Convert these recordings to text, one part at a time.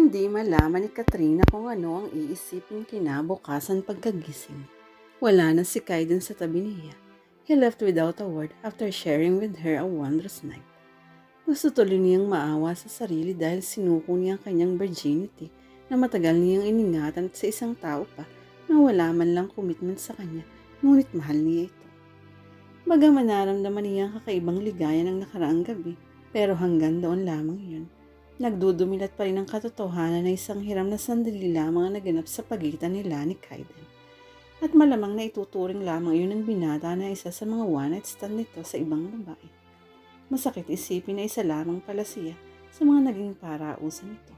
Hindi malaman ni Katrina kung ano ang iisipin kinabukasan pagkagising. Wala na si Kaiden sa tabi niya. He left without a word after sharing with her a wondrous night. Gusto tuloy niyang maawa sa sarili dahil sinuko niya ang kanyang virginity na matagal niyang iningatan at sa isang tao pa na wala man lang commitment sa kanya, ngunit mahal niya ito. Bagaman naramdaman niya ang kakaibang ligaya ng nakaraang gabi, pero hanggang doon lamang yun. Nagdudumilat pa rin ang katotohanan na isang hiram na sandali lamang ang naganap sa pagitan nila ni Kaiden. At malamang na ituturing lamang yun ng binata na isa sa mga one-night stand nito sa ibang babae. Masakit isipin na isa lamang pala siya sa mga naging parausan nito.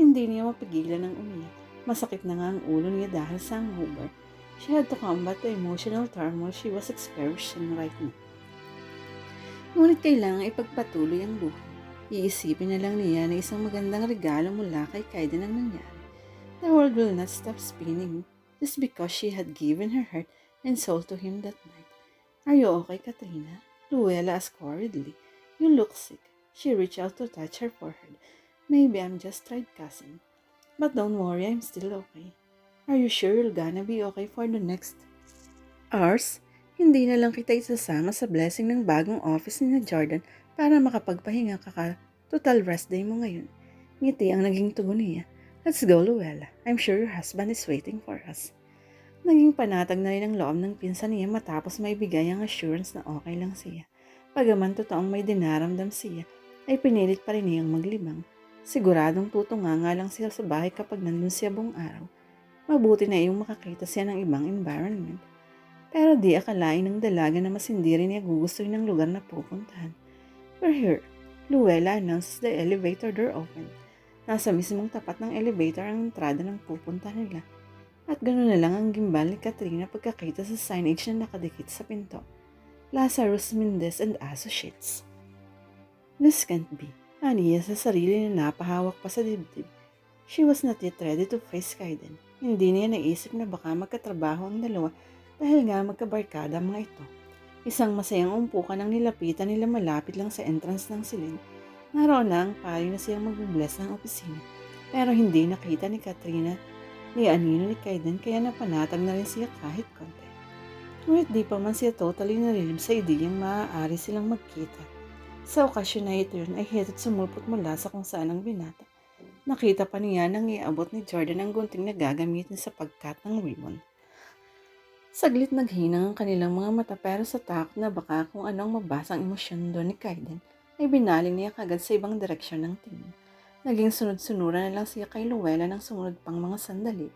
Hindi niya mapigilan ng umiyak. Masakit na nga ang ulo niya dahil sa hangover. She had to combat the emotional turmoil she was experiencing right now. Ngunit kailangan ipagpatuloy ang buhay. Iisipin na lang niya na isang magandang regalo mula kay Kaiden ang nangyari. The world will not stop spinning just because she had given her heart and soul to him that night. Are you okay, Katrina? Luella asked worriedly. You look sick. She reached out to touch her forehead. Maybe I'm just tried cussing. But don't worry, I'm still okay. Are you sure you're gonna be okay for the next hours? Hindi na lang kita isasama sa blessing ng bagong office ni Jordan para makapagpahinga ka ka. Total rest day mo ngayon. Ngiti ang naging tugon niya. Let's go, Luella. I'm sure your husband is waiting for us. Naging panatag na rin ang loob ng pinsan niya matapos may bigay ang assurance na okay lang siya. Pagaman totoong may dinaramdam siya, ay pinilit pa rin niyang maglibang. Siguradong tutunga nga lang siya sa bahay kapag nandun siya buong araw. Mabuti na iyong makakita siya ng ibang environment. Pero di akalain ng dalaga na mas niya gugustuhin ng lugar na pupuntahan. We're here. Luella announces the elevator door open. Nasa mismong tapat ng elevator ang entrada ng pupunta nila. At gano'n na lang ang gimbal ni Katrina pagkakita sa signage na nakadikit sa pinto. Lazarus Mendez and Associates. This can't be. Aniya sa sarili na napahawak pa sa dibdib. She was not yet ready to face Kaiden. Hindi niya naisip na baka magkatrabaho ang dalawa dahil nga magkabarkada mga ito. Isang masayang umpukan ang nilapitan nila malapit lang sa entrance ng silid. Naroon na ang pari na siyang mag-bless ng opisina. Pero hindi nakita ni Katrina ni Anino ni Kaiden kaya napanatag na rin siya kahit konti. Ngunit di pa man siya totally narilib sa ideyang maaari silang magkita. Sa okasyon na ito yun ay hitot sumulpot mula sa kung saan ang binata. Nakita pa niya nang iabot ni Jordan ang gunting na gagamit niya sa pagkat ng ribbon. Saglit naghinang ang kanilang mga mata pero sa takot na baka kung anong mabasang emosyon doon ni Kaiden ay binaling niya kagad sa ibang direksyon ng tingin. Naging sunod-sunuran na lang siya kay Luella ng sumunod pang mga sandali.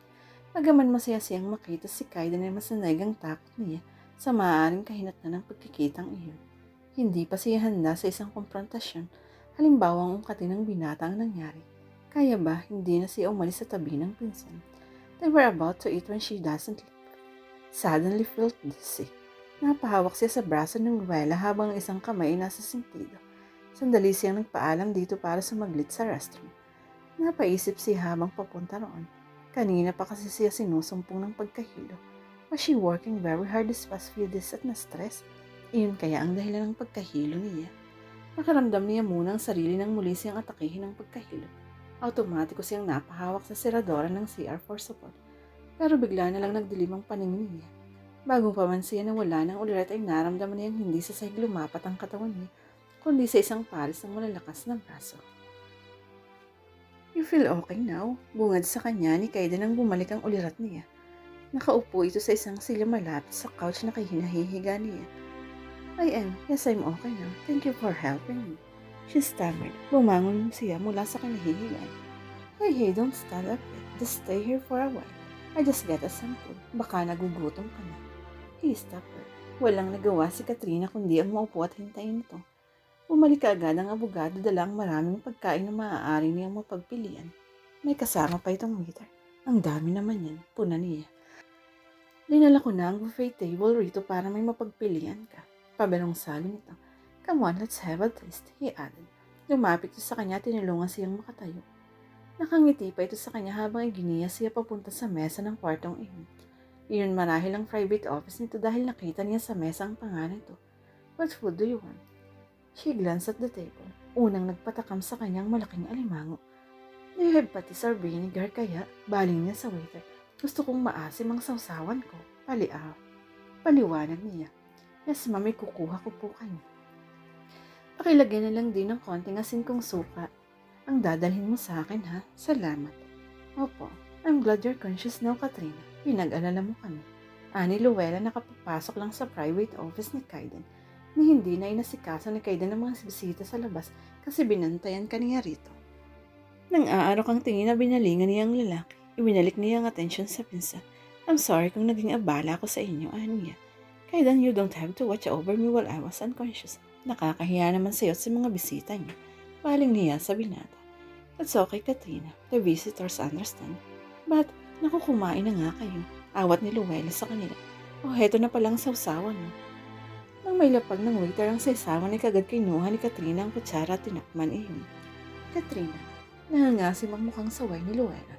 Magaman masaya siyang makita si Kaiden ay masanay ang takot niya sa maaaring kahinatnan ng pagkikitang iyon. Hindi pa siya handa sa isang konfrontasyon, halimbawa ang ungkatin ng binata ang nangyari. Kaya ba hindi na siya umalis sa tabi ng pinsan? They were about to eat when she doesn't suddenly felt dizzy. Napahawak siya sa braso ng Luella habang ang isang kamay ay nasa sentido. Sandali siyang nagpaalam dito para sumaglit sa restroom. Napaisip siya habang papunta roon. Kanina pa kasi siya sinusumpong ng pagkahilo. Was she working very hard this past few days at na-stress? Iyon kaya ang dahilan ng pagkahilo niya. Nakaramdam niya muna ang sarili nang muli siyang atakihin ng pagkahilo. Automatiko siyang napahawak sa seradora ng CR for support. Pero bigla na lang nagdilim ang paningin niya. Bago pa man siya nawala ng ulirat ay naramdaman niyang hindi sa sahig lumapat ang katawan niya, kundi sa isang paris ng malalakas na braso. You feel okay now? Bungad sa kanya ni Kaida nang bumalik ang ulirat niya. Nakaupo ito sa isang sila malapit sa couch na kahinahihiga niya. I am. Yes, I'm okay now. Thank you for helping me. She stammered. Bumangon siya mula sa kinahihigan. Hey, hey, don't stand up. Just stay here for a while. I just get some food. Baka nagugutom ka na. He stopped her. Walang nagawa si Katrina kundi ang maupo at hintayin ito. Bumalik agad ang abogado dalang maraming pagkain na maaari niyang mapagpilian. May kasama pa itong waiter. Ang dami naman yan, puna niya. Dinala ko na ang buffet table rito para may mapagpilian ka. Paberong sali nito. Come on, let's have a taste, he added. Lumapit siya sa kanya at tinulungan siyang makatayo. Nakangiti pa ito sa kanya habang iginiya siya papunta sa mesa ng kwartong iyon. Iyon marahil ang private office nito dahil nakita niya sa mesa ang pangalan nito. What food do you want? She glanced at the table. Unang nagpatakam sa kanyang malaking alimango. Do you have patis or vinegar kaya? Baling niya sa waiter. Gusto kong maasim ang sausawan ko. Paliaw. Paliwanag niya. Yes, mami, kukuha ko po kayo. Pakilagyan na lang din ng konting asin kong suka. Ang dadalhin mo sa akin, ha? Salamat. Opo. I'm glad you're conscious now, Katrina. Pinag-alala mo kami. Ani Luella nakapapasok lang sa private office ni Kaiden ni hindi na inasikaso ni Kaiden ng mga bisita sa labas kasi binantayan ka niya rito. Nang aarok ang tingin na binalingan niya ang lalaki, ibinalik niya ang atensyon sa pinsa. I'm sorry kung naging abala ako sa inyo, Anya. Kaiden, you don't have to watch over me while I was unconscious. Nakakahiya naman sa'yo at sa mga bisita niya. Baling niya sa binata. That's okay, Katrina. The visitors understand. But, naku, kumain na nga kayo. Awat ni Luella sa kanila. Oh, heto na palang sausawan mo. Nang may lapag ng waiter ang saysawan ni kagad kinuha ni Katrina ang kutsara at tinakman iyon. Katrina, nangangasim ang mukhang saway ni Luella.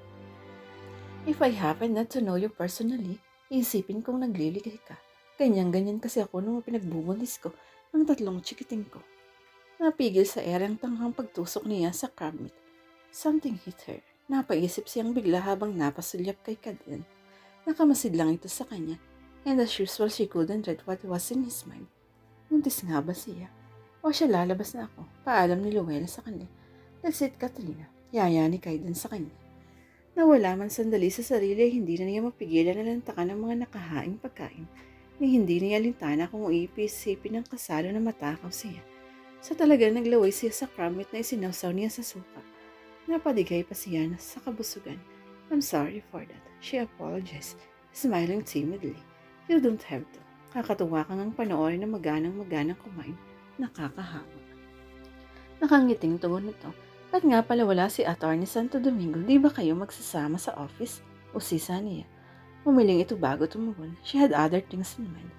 If I happen not to know you personally, isipin kong nagliligay ka. Ganyan-ganyan kasi ako nung pinagbubuntis ko ang tatlong chikiting ko. Napigil sa ere ang tanghang pagtusok niya sa crab meat. Something hit her. Napaisip siyang bigla habang napasulyap kay Kaden. Nakamasid lang ito sa kanya, and as usual she couldn't read what was in his mind. Muntis nga ba siya? O siya lalabas na ako, paalam ni Luella sa kanya. That's it, Katrina. Yaya ni Kaiden sa kanya. Nawala man sandali sa sarili, hindi na niya mapigilan na lantakan ng mga nakahaing pagkain. Ni hindi niya lintana kung ipisipin ng kasalo na matakaw siya. Sa talaga naglaway siya sa crab meat na isinawsaw niya sa suka. Napadigay pa siya sa kabusugan. I'm sorry for that. She apologized, smiling timidly. You don't have to. Kakatuwa kang ang panoorin na maganang-maganang kumain. Nakakahawa. Nakangiting tugon nito. At nga pala wala si Attorney Santo Domingo, di ba kayo magsasama sa office? Usisa niya. Umiling ito bago tumugon. She had other things in mind.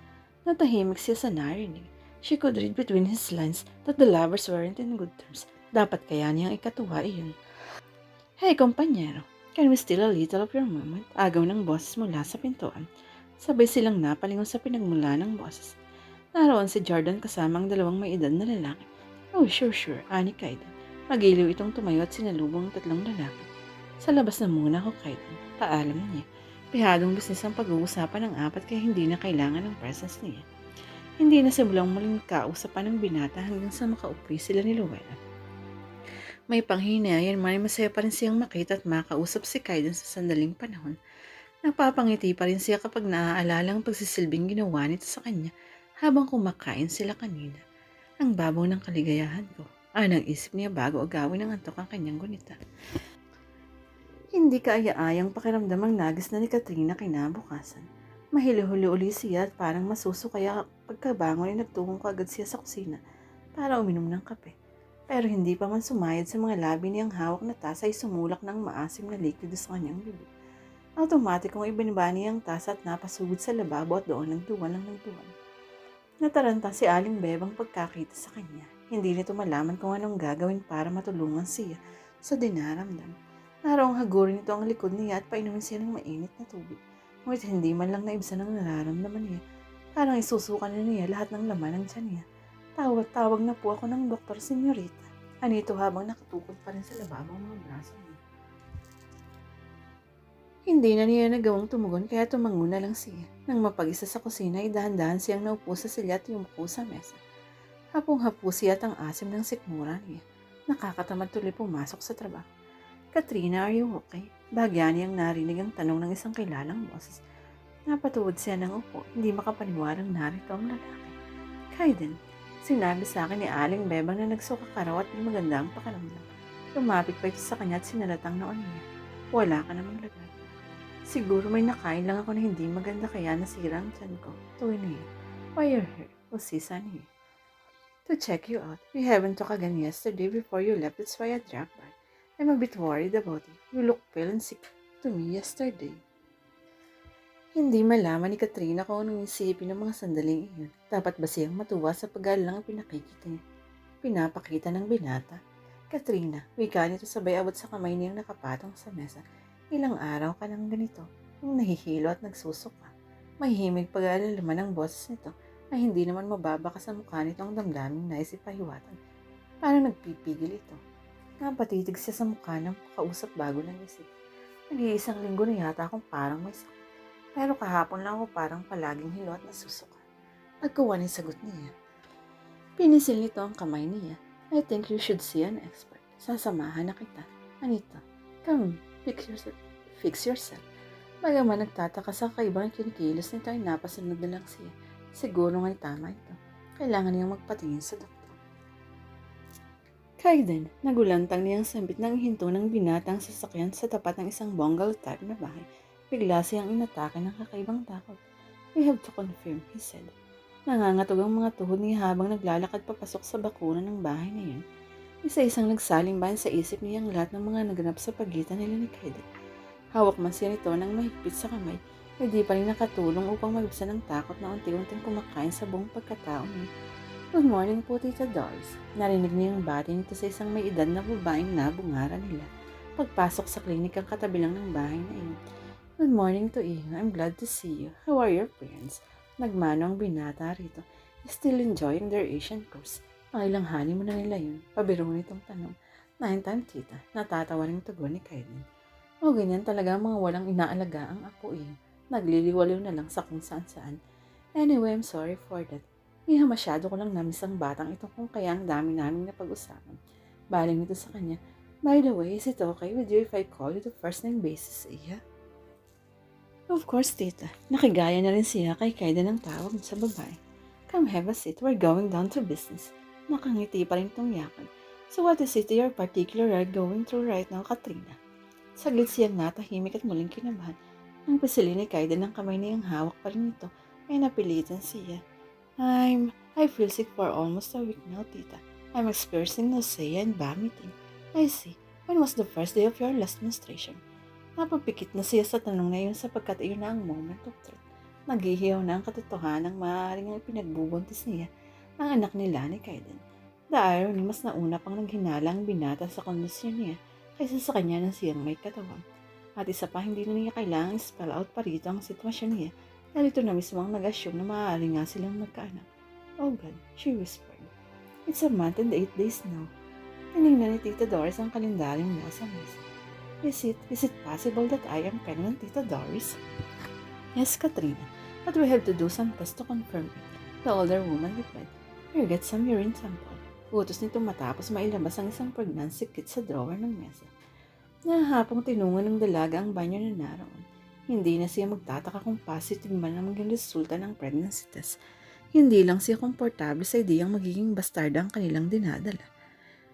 Natahimik siya sa narinig. She could read between his lines that the lovers weren't in good terms. Dapat kaya niyang ikatuwa iyon. Hey, kompanyero. Can we steal a little of your moment? Agaw ng boses mula sa pintuan. Sabay silang napalingon sa pinagmula ng boses. Naroon si Jordan kasama ang dalawang may edad na lalaki. Oh, sure, sure. Ani Kaiden. Magiliw itong tumayo at sinalubong tatlong lalaki. Sa labas na muna ako, Kaiden. Paalam niya. Pihadong business ang pag-uusapan ng apat kaya hindi na kailangan ng presence niya. Hindi na simulang muling kausapan ng binata hanggang sa makaupi sila ni Luella. May panghinayan man ay masaya pa rin siyang makita at makausap si Kaiden sa sandaling panahon. Nagpapangiti pa rin siya kapag naaalala ang pagsisilbing ginawa nito sa kanya habang kumakain sila kanina. Ang babaw ng kaligayahan ko. Anang isip niya bago agawin ng antok ang kanyang gunita. Hindi kaaya-ayang pakiramdam ang nagis na ni Katrina kinabukasan. Mahili-huli uli siya at parang masuso kaya pagkabangon ay nagtungong kaagad siya sa kusina para uminom ng kape. Pero hindi pa man sumayad sa mga labi niyang hawak na tasa ay sumulak ng maasim na liquido sa kanyang bibig. Automatikong ibiniba niya ang tasa at napasugod sa lababo at doon nagduwan ng nagduwan. Nataranta si Aling Bebang pagkakita sa kanya. Hindi nito malaman kung anong gagawin para matulungan siya sa dinaramdam. Narong hagurin nito ang likod niya at painumin siya ng mainit na tubig. Ngunit hindi man lang naibsan ang nararamdaman niya. Parang isusukan na niya lahat ng laman ng tiyan niya. Tawag-tawag na po ako ng doktor, senyorita. Anito habang nakatukod pa rin sa lababo ang mga braso niya. Hindi na niya nagawang tumugon kaya tumanguna lang siya. Nang mapag-isa sa kusina ay dahan-dahan siyang naupo sa silya at yumuko sa mesa. Hapong-hapo siya at ang asim ng sikmura niya. Nakakatamad tuloy pumasok sa trabaho. Katrina, are you okay? Bagya niyang narinig ang tanong ng isang kilalang boses. Napatuwod siya ng upo, hindi makapaniwalang narito ang lalaki. Kaiden, sinabi sa akin ni Aling Bebang na nagsuka ka raw at may maganda ang pakiramdam. Lumapit pa ito sa kanya at sinalatang noon niya. Wala ka namang lagat. Siguro may nakain lang ako na hindi maganda kaya nasira ang tiyan ko. Tuwin niya. Why you're here? Usisa niya. To check you out. We haven't talked again yesterday before you left. That's why I dropped by. I'm a bit worried about you. You look pale and sick to me yesterday. Hindi malaman ni Katrina kung anong isipin ng mga sandaling iyon. Dapat ba siyang matuwa sa pag-alang ang pinakikita niya? Pinapakita ng binata. Katrina, wika nito sabay abot sa kamay niyang nakapatong sa mesa. Ilang araw ka nang ganito, yung nahihilo at nagsusuka. Mahimig pag-aalalaman ng boses nito na hindi naman mababa ka sa mukha nito ang damdaming nais ipahiwatan. Paano nagpipigil ito? Napatitig siya sa mukha ng kausap bago nagising. Nag-iisang linggo na yata akong parang may sakit. Pero kahapon lang ako parang palaging hilo at nasusuka. Pagkuha ng sagot niya. Pinisil nito ang kamay niya. I think you should see an expert. Sasamahan na kita. Anita, come, fix yourself. Fix yourself. Bagaman nagtataka sa kaibang kinikilos nito ay napasunod na lang siya. Siguro nga'y tama ito. Kailangan niyang magpatingin sa doktor. Kaiden, nagulantang niyang sambit ng hinto ng binatang sasakyan sa tapat ng isang bungalow type na bahay. Bigla siyang inatake ng kakaibang takot. We have to confirm, he said. Nangangatog ang mga tuhod niya habang naglalakad papasok sa bakuna ng bahay na yun. Isa-isang nagsalimbahan sa isip niya ang lahat ng mga naganap sa pagitan nila ni Kaiden. Hawak man siya nito ng mahigpit sa kamay, hindi pa rin nakatulong upang mabisa ng takot na unti-unting kumakain sa buong pagkatao niya. Good morning po, Tita Doris. Narinig niya yung bati nito sa isang may edad na babaeng nabungara nila. Pagpasok sa klinik ang katabi lang ng bahay na iyon. Good morning to you. I'm glad to see you. How are your parents? Nagmano ang binata rito. Still enjoying their Asian course. Pangilang honeymoon na nila yun. Pabiro nitong tanong. Nine time, tita. Natatawa rin tugon ni Kaiden. O ganyan talaga mga walang inaalaga ang apo eh. Nagliliwaliw na lang sa kung saan saan. Anyway, I'm sorry for that. Iha masyado ko lang namiss ang batang ito kung kaya ang dami naming napag-usapan. Baling nito sa kanya. By the way, is it okay with you if I call you the first name basis, Iha? Of course, tita. Nakigaya na rin siya kay Kaida ng tawag sa babae. Come have a seat. We're going down to business. Nakangiti pa rin tong yakan. So what is it you're particularly going through right now, Katrina? Saglit siyang natahimik at muling kinabahan. Nang pasili ni Kaida ng kamay niyang hawak pa rin ito, ay napilitan siya. I'm, I feel sick for almost a week now, tita. I'm experiencing nausea and vomiting. I see. When was the first day of your last menstruation? Napapikit na siya sa tanong na sapagkat iyon na ang moment of truth. Naghihiyaw na ang katotohanan ng maaaring ang pinagbubuntis niya ang anak nila ni Kaiden. The irony mas nauna pang naghinala ang binata sa kondisyon niya kaysa sa kanya na siyang may katawan. At isa pa, hindi na niya kailangang spell out pa rito ang sitwasyon niya dahil ito na mismo ang nag-assume na maaari nga silang magkaanak. Oh God, she whispered. It's a month and eight days now. Tinignan ni Tita Doris ang kalendaryong nasa mesa. Is it, is it possible that I am pregnant, Tita Doris? Yes, Katrina, but we have to do some tests to confirm it. The older woman replied, Here, get some urine sample. Utos nito matapos mailabas ang isang pregnancy kit sa drawer ng mesa. Nahapong tinungan ng dalaga ang banyo na naroon. Hindi na siya magtataka kung positive man ang maging resulta ng pregnancy test. Hindi lang siya komportable sa ideyang magiging bastarda ang kanilang dinadala.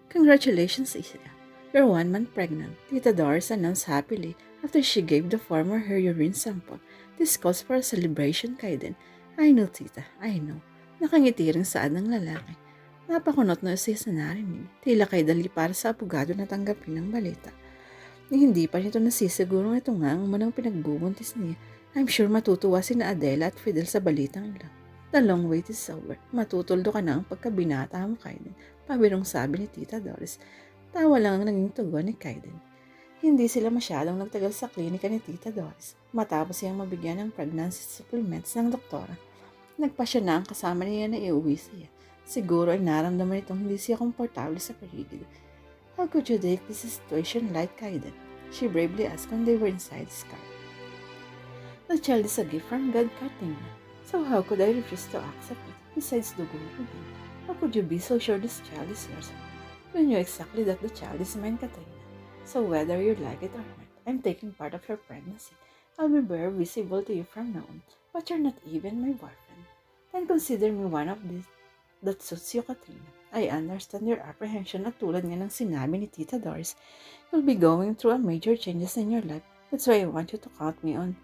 Congratulations, Isla. You're one month pregnant, Tita Doris announced happily after she gave the farmer her urine sample. This calls for a celebration, Kaiden. I know, Tita. I know. Nakangiti rin saad ng lalaki. Napakunot na siya sa narinig. Tila kay dali para sa abogado na tanggapin ang balita. Hindi pa nito nasisigurong ito nga ang manang pinagbubuntis niya. I'm sure matutuwa si na Adela at Fidel sa balitang ila. The long wait is over. Matutuldo ka na ang pagkabinata mo, Kaiden. Pabirong sabi ni Tita Doris. Tawa lang ang naging tugon ni Kaiden. Hindi sila masyadong nagtagal sa klinika ni Tita Doris. Matapos siyang mabigyan ng pregnancy supplements ng doktora. Nagpa siya na ang kasama niya na iuwi siya. Siguro ay naramdaman itong hindi siya komportable sa paligid. How could you take this situation light, Kaiden? She bravely asked when they were inside his car. The child is a gift from God, Katrina. So how could I refuse to accept it? Besides the him. How could you be so sure this child is yours? You knew exactly that the child is mine, Katrina. So whether you like it or not, I'm taking part of your pregnancy. I'll be very visible to you from now on, but you're not even my boyfriend. Then consider me one of these that suits you, Katrina. I understand your apprehension at tulad nga ng sinabi ni Tita Doris, you'll be going through a major changes in your life. That's why I want you to count me on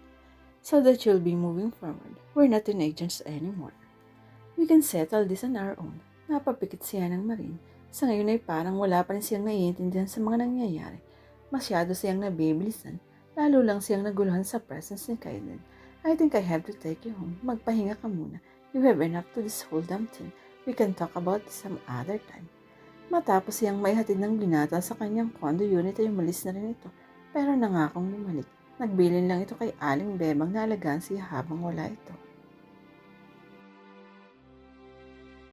so that you'll be moving forward. We're not teenagers anymore. We can settle this on our own. Napapikit siya ng Marin. Sa ngayon ay parang wala pa rin siyang naiintindihan sa mga nangyayari. Masyado siyang nabibilisan. Lalo lang siyang naguluhan sa presence ni Kaiden. I think I have to take you home. Magpahinga ka muna. You have enough to this whole damn thing. We can talk about this some other time. Matapos siyang may hatid ng binata sa kanyang condo unit ay umalis na rin ito. Pero nangakong bumalik. Nagbilin lang ito kay Aling Bebang na alagaan siya habang wala ito.